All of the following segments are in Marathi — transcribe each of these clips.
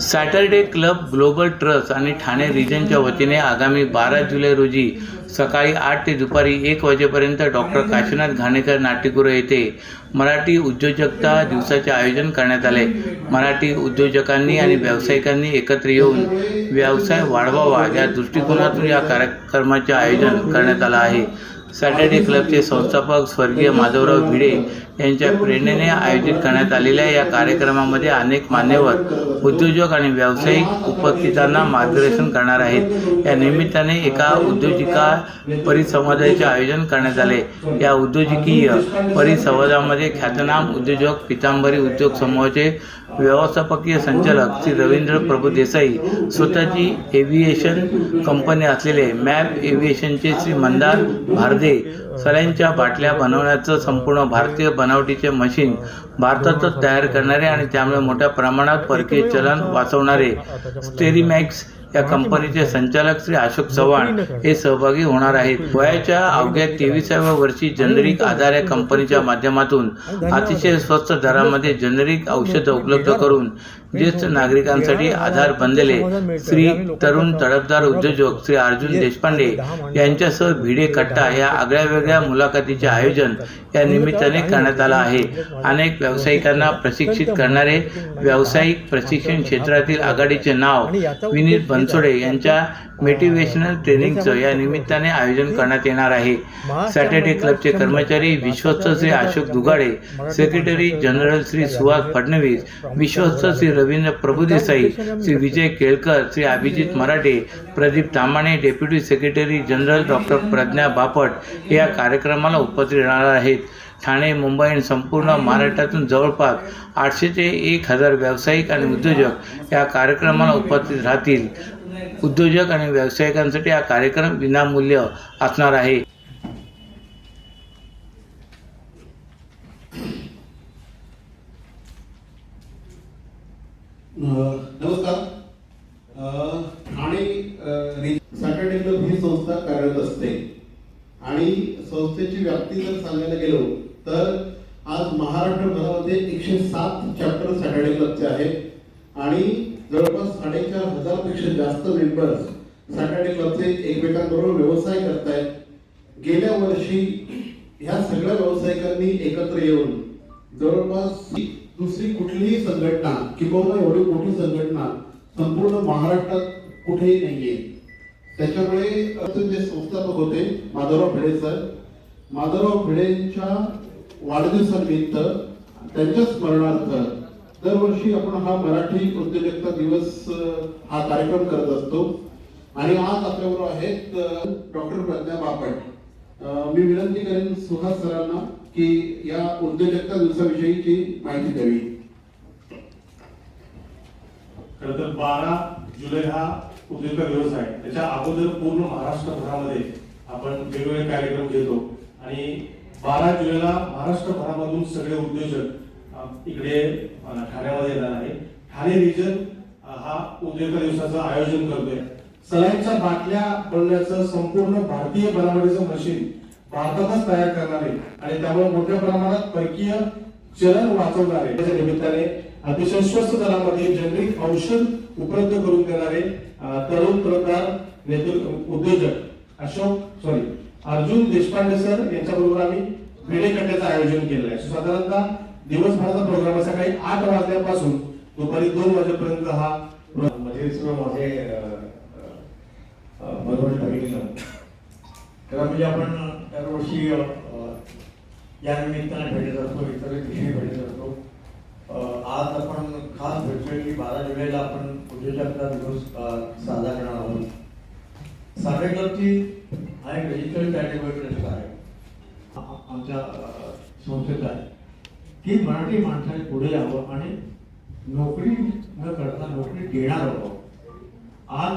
सॅटरडे क्लब ग्लोबल ट्रस्ट आणि ठाणे रिजनच्या वतीने आगामी बारा जुलै रोजी सकाळी आठ ते दुपारी एक वाजेपर्यंत डॉक्टर काशीनाथ घाणेकर नाट्यगृह येथे मराठी उद्योजकता दिवसाचे आयोजन करण्यात आले. मराठी उद्योजकांनी आणि व्यावसायिकांनी एकत्र येऊन व्यवसाय वाढवावा या दृष्टिकोनातून या कार्यक्रमाचे आयोजन करण्यात आलं आहे. सॅटर्डे क्लबचे संस्थापक स्वर्गीय माधवराव भिडे यांच्या प्रेरणेने आयोजित करण्यात आलेल्या या कार्यक्रमामध्ये अनेक मान्यवर उद्योजक आणि व्यावसायिक उपस्थितांना मार्गदर्शन करणार आहेत. या निमित्ताने एका उद्योजिका परिसंवादाचे आयोजन करण्यात आले. या उद्योजकीय परिसंवादामध्ये ख्यातनाम उद्योजक पितांबरी उद्योग समूहाचे व्यवस्थापकीय संचालक श्री रवींद्र प्रभू देसाई स्वतःची एव्हिएशन कंपनी असलेले मॅप एव्हिएशनचे श्री मंदार भारदे सलाईनच्या बाटल्या बनवण्याचं संपूर्ण भारतीय बनावटीचे मशीन भारतातच तयार करणारे आणि त्यामुळे मोठ्या प्रमाणात परकीय चलन वाचवणारे स्टेरीमॅक्स या कंपनीचे संचालक श्री अशोक चव्हाण हे सहभागी होणार आहेत. वयाच्या अवघ्या तेविसाव्या वर्षी जनरिक आधार या कंपनीच्या माध्यमातून अतिशय स्वस्त दरामध्ये जनरिक औषधं उपलब्ध करून ज्येष्ठ नागरिकांसाठी आधार बनलेले श्री तरुण तडफदार उद्योजक श्री अर्जुन देशपांडे यांच्यासह भिडे कट्टा या आगळ्या वेगळ्या मुलाखतीचे आयोजन या निमित्ताने करण्यात आलं आहे. अनेक व्यावसायिकांना प्रशिक्षित करणारे व्यावसायिक प्रशिक्षण क्षेत्रातील आघाडीचे नाव विनीत बनसोडे यांच्या मोटिवेशनल ट्रेनिंगचं या निमित्ताने आयोजन करण्यात येणार आहे. सॅटर्डे क्लबचे कर्मचारी विश्वस्त श्री अशोक दुगाडे सेक्रेटरी जनरल श्री सुहास फडणवीस विश्वस्त Shri Ravindra Prabhudesai Shri Vijay Kelkar Shri Abhijit Marathe Pradeep Tamane deputy secretary general doctor Pradnya Bapat या कार्यक्रमाला उपस्थित राहणार आहेत. ठाणे मुंबई आणि संपूर्ण महाराष्ट्रातून जवळपास आठशे ते एक हजार व्यावसायिक आणि उद्योजक या कार्यक्रमाला उपस्थित राहतील. उद्योजक आणि व्यावसायिकांसाठी हा कार्यक्रम विनामूल्य असणार आहे. नमस्कार. ठाणे सॅटर्डे क्लब ही संस्था कार्यरत असते. आणि संस्थेची व्याप्ती जर सांगायला गेलो तर आज महाराष्ट्रभरामध्ये एकशे सात चॅप्टर सॅटर्डे क्लबचे आहेत. आणि जवळपास साडेचार हजारपेक्षा जास्त मेंबर्स सॅटर्डे क्लबचे एकमेकांबरोबर व्यवसाय करतायत. गेल्या वर्षी ह्या सगळ्या व्यावसायिकांनी एकत्र येऊन जवळपास दुसरी कुठलीही संघटना किंवा एवढी मोठी संघटना संपूर्ण महाराष्ट्रात कुठेही नाहीये. त्याच्यामुळे जे संस्थापक होते माधवराव भिडे सर माधवराव भिडेंच्या वाढदिवसानिमित्त त्यांच्या स्मरणार्थ दरवर्षी आपण हा मराठी उद्योजकता दिवस हा कार्यक्रम करत असतो. आणि आज आपल्याबरोबर आहेत डॉक्टर प्रज्ञा बापट. मी विनंती करेन सुहास सरांना की या उद्योजकता दिवसाविषयीची माहिती द्यावी. खर तर बारा जुलै हा उद्योजक दिवस आहे. त्याच्या अगोदर पूर्ण महाराष्ट्रभरामध्ये आपण वेगवेगळे कार्यक्रम घेतो. आणि बारा जुलैला महाराष्ट्रभरामधून सगळे उद्योजक इकडे ठाण्यामध्ये येणार आहे ठाणे रिजन हा उद्योजक दिवसाचं आयोजन करतोय. सलाईनच्या बाटल्या बनण्याचं संपूर्ण भारतीय बनावटीचं मशीन भारतातच तयार करणारे आणि त्यामुळे मोठ्या प्रमाणात परकीय चलन वाचवणारे. त्याच्या निमित्ताने अतिशय स्वस्त दरामध्ये जनरिक औषध उपलब्ध करून देणारे तरुण प्रकार नेतृत्व उद्योजक अशोक सॉरी अर्जुन देशपांडे सर यांच्याबरोबर आम्ही भिडे कट्ट्याचं आयोजन केलं आहे. साधारणतः दिवसभराचा प्रोग्राम सकाळी आठ वाजल्यापासून दुपारी दोन वाजेपर्यंत हा म्हणजे माझे बरोबर त्याला म्हणजे आपण दरवर्षी या निमित्ताने भेटत असतो इतर विषयी भेटत असतो. आज आपण खास भेटतोय की बारा जुलैला आपण उद्योजकता दिवस साजरा करणार आहोत. साडे क्लबची हा एक रजिस्टर्ड कॅटेगरी ट्रस्ट आहे. आमच्या संस्थेत आहे. की मराठी माणसाने पुढे यावं आणि नोकरी न करता नोकरी देणार आहोत आज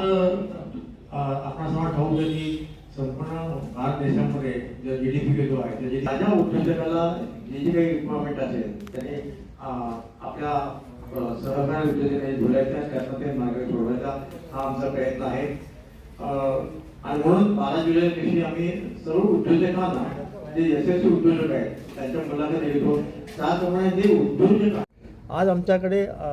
आपण आपणास ठाऊक आहे की संपूर्ण भारत देशामध्ये जे जी डी पी जो आहे त्याची माझ्या उद्योजकाला जे जे काही रिक्वायरमेंट असेल त्याने आपल्या अ, सहकारी उद्योजकांनी जोडायचा त्यातनं ते मार्ग सोडवायचा हा आमचा प्रयत्न आहे. आणि म्हणून बारा जुलै दिवशी आम्ही सर्व उद्योजकांना जे यशस्वी उद्योजक आहेत त्यांच्या मुलाखत घेतो. त्याचप्रमाणे जे उद्योजक आज आमच्याकडे अ,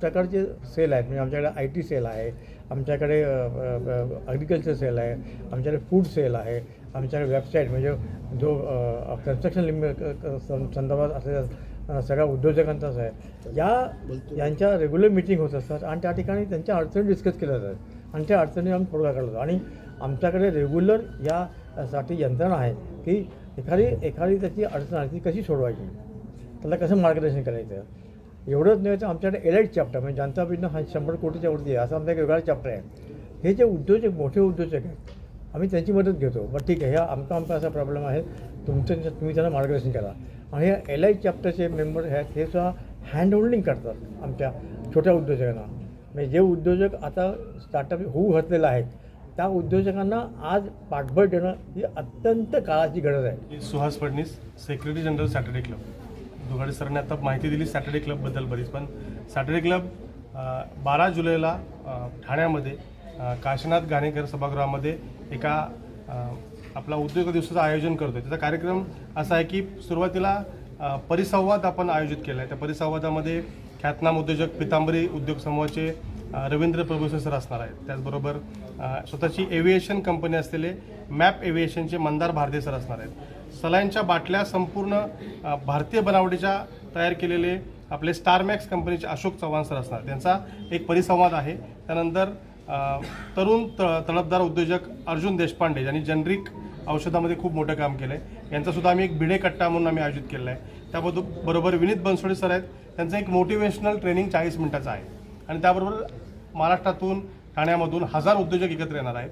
प्रकारचे सेल आहेत म्हणजे आमच्याकडे आय टी सेल आहे आमच्याकडे ॲग्रिकल्चर सेल आहे आमच्याकडे फूड सेल आहे आमच्याकडे वेबसाईट म्हणजे जो कन्स्ट्रक्शन सं- संदर्भात असलेल्या सगळ्या उद्योजकांचाच आहे. या यांच्या रेग्युलर मिटिंग होत असतात आणि त्या ठिकाणी त्यांच्या अडचणी डिस्कस केल्या जातात आणि त्या अडचणी आम्ही तोडगा काढतो आणि आमच्याकडे रेग्युलर यासाठी यंत्रणा आहे की एखादी एखादी त्याची अडचण आहे ती कशी सोडवायची? त्याला कसं मार्गदर्शन करायचं? एवढंच नाही तर आमच्याकडे एलाईट चॅप्टर म्हणजे जनता बिजनेस हा शंभर कोटीच्या वरती आहे. असं आमचा एक वेगळा चॅप्टर आहे. हे जे उद्योजक मोठे उद्योजक आहेत आम्ही त्यांची मदत घेतो. बरं ठीक आहे ह्या आमचा आमचा असा प्रॉब्लेम आहे. तुमचं तुम्ही त्यांना मार्गदर्शन करा. आणि हे एल आय चॅप्टरचे मेंबर आहेत हे सुद्धा हँड होल्डिंग करतात आमच्या छोट्या उद्योजकांना. म्हणजे जे उद्योजक आता स्टार्टअप होऊ घातलेलं आहेत त्या उद्योजकांना आज पाठबळ देणं ही अत्यंत काळाची गरज आहे. Suhas Phadnis secretary general Saturday club Dugade सरांनी आता माहिती दिली सॅटर्डे क्लबबद्दल बरीच पण सॅटर्डे क्लब बारा जुलैला ठाण्यामध्ये काशीनाथ घाणेकर सभागृहामध्ये एका आपला उद्योग दिवसाचं आयोजन करतो त्याचा कार्यक्रम असा आहे की सुरुवातीला परिसंवाद आपण आयोजित केला आहे. त्या परिसंवादामध्ये ख्यातनाम उद्योजक पितांबरी उद्योग समूहाचे रवींद्र प्रभूसे सर असणार आहेत. त्याचबरोबर स्वतःची एव्हिएशन कंपनी असलेले मॅप एव्हिएशनचे मंदार भारदे सर असणार आहेत. सलाईनच्या बाटल्या संपूर्ण भारतीय बनावटीच्या तयार केलेले आपले स्टारमॅक्स कंपनीचे अशोक चव्हाण सर असणार. त्यांचा एक परिसंवाद आहे. त्यानंतर तरुण त तळपदार उद्योजक अर्जुन देशपांडे यांनी जनरिक औषधामध्ये खूप मोठं काम केलं आहे यांचासुद्धा आम्ही एक भिडे कट्टा म्हणून आम्ही आयोजित केलेला आहे त्याबद्दल बरोबर विनीत बनसोडे सर आहेत. त्यांचं एक मोटिवेशनल ट्रेनिंग चाळीस मिनिटाचं आहे. आणि त्याबरोबर महाराष्ट्रातून ठाण्यामधून हजार उद्योजक एकत्र येणार आहेत.